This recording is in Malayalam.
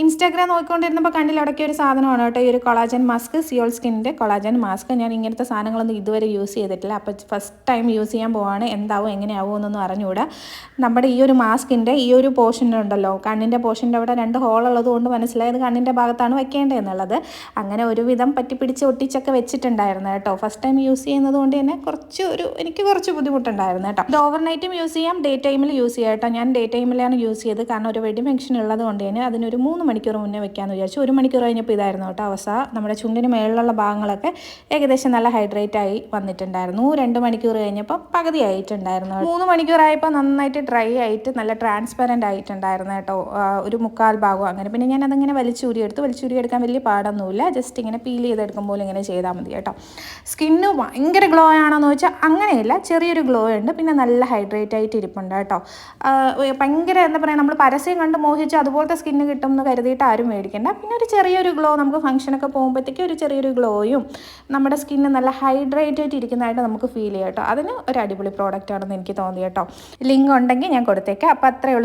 ഇൻസ്റ്റാഗ്രാം നോക്കിക്കൊണ്ടിരുന്നപ്പോൾ കണ്ടില്ല അടക്കിയ ഒരു സാധനമാണ് കേട്ടോ ഈ ഒരു കൊളാജൻ മാസ്ക് സിയോൾ സ്കിന്നിന്റെ കൊളാജൻ മാസ്ക്. ഞാൻ ഇങ്ങനത്തെ സാധനങ്ങളൊന്നും ഇതുവരെ യൂസ് ചെയ്തിട്ടില്ല. അപ്പോൾ ഫസ്റ്റ് ടൈം യൂസ് ചെയ്യാൻ പോവാണ്. എന്താവും എങ്ങനെയാവും എന്നൊന്നും അറിഞ്ഞുകൂടാ നമ്മുടെ ഈ ഒരു മാസ്കിന്റെ ഈ ഒരു പോർഷൻ ഉണ്ടല്ലോ കണ്ണിന്റെ പോർഷന്റെ അവിടെ രണ്ട് ഹോൾ ഉള്ളത് കൊണ്ട് മനസ്സിലായത് കണ്ണിന്റെ ഭാഗത്താണ് വയ്ക്കേണ്ടത് എന്നുള്ളത്. അങ്ങനെ ഒരുവിധം പറ്റിപ്പിടിച്ച് ഒട്ടിച്ചൊക്കെ വെച്ചിട്ടുണ്ടായിരുന്നു കേട്ടോ. ഫസ്റ്റ് ടൈം യൂസ് ചെയ്യുന്നത് കൊണ്ട് തന്നെ കുറച്ച് ഒരു എനിക്ക് കുറച്ച് ബുദ്ധിമുട്ടുണ്ടായിരുന്നു കേട്ടോ. ഇത് ഓവർ നൈറ്റും യൂസ് ചെയ്യാം ഡേ ടൈമിൽ യൂസ് ചെയ്യാം കേട്ടോ. ഞാൻ ഡേ ടൈമിലാണ് യൂസ് ചെയ്ത് കാരണം ഒരു വെഡി ഫംഗ്ഷൻ ഉള്ളത് കൊണ്ട് തന്നെ അതിനൊരു മൂന്ന് മണിക്കൂർ മുന്നേ വെക്കാമെന്ന് വിചാരിച്ചു. ഒരു മണിക്കൂർ കഴിഞ്ഞപ്പോൾ ഇതായിരുന്നു കേട്ടോ അവസ്ഥ. നമ്മുടെ ചുണ്ടിന് മേളിലുള്ള ഭാഗങ്ങളൊക്കെ ഏകദേശം നല്ല ഹൈഡ്രേറ്റ് ആയി വന്നിട്ടുണ്ടായിരുന്നു. രണ്ട് മണിക്കൂർ കഴിഞ്ഞപ്പോൾ പകുതി ആയിട്ടുണ്ടായിരുന്നു മൂന്ന് മണിക്കൂറായപ്പോൾ നന്നായിട്ട് ഡ്രൈ ആയിട്ട് നല്ല ട്രാൻസ്പെറന്റ് ആയിട്ടുണ്ടായിരുന്നു കേട്ടോ. ഒരു മുക്കാൽ ഭാഗം അങ്ങനെ. പിന്നെ ഞാൻ അതിങ്ങനെ വലിച്ചൂരി എടുത്ത്. വലിച്ചൂരി എടുക്കാൻ വലിയ പാടൊന്നുമില്ല. ജസ്റ്റ് ഇങ്ങനെ പീൽ ചെയ്തെടുക്കുമ്പോൾ ഇങ്ങനെ ചെയ്താൽ മതി കേട്ടോ. സ്കിന്ന് ഭയങ്കര ഗ്ലോ ആണോന്ന് വെച്ചാൽ അങ്ങനെയില്ല. ചെറിയൊരു ഗ്ലോ ഉണ്ട്. പിന്നെ നല്ല ഹൈഡ്രേറ്റ് ആയിട്ട് ഇരിപ്പുണ്ട് കേട്ടോ. ഭയങ്കര എന്താ പറയുക നമ്മൾ പരസ്യം കണ്ട് മോഹിച്ച് അതുപോലത്തെ സ്കിന്ന് കിട്ടും എന്ന് കരുതിയിട്ട് ആരും മേടിക്കണ്ട. പിന്നെ ഒരു ചെറിയൊരു ഗ്ലോ നമുക്ക് ഫംഗ്ഷനൊക്കെ പോകുമ്പോഴത്തേക്കും ഒരു ചെറിയൊരു ഗ്ലോയും നമ്മുടെ സ്കിന്ന് നല്ല ഹൈഡ്രേറ്റ് ആയിട്ട് ഇരിക്കുന്നതായിട്ട് നമുക്ക് ഫീൽ ചെയ്യാം കേട്ടോ അതിന് ഒരു അടിപൊളി പ്രോഡക്റ്റ് ആണെന്ന് എനിക്ക് തോന്നി കേട്ടോ ലിങ്ക് ഉണ്ടെങ്കിൽ ഞാൻ കൊടുത്തേക്കാം. അപ്പോൾ അത്രയേ ഉള്ളൂ.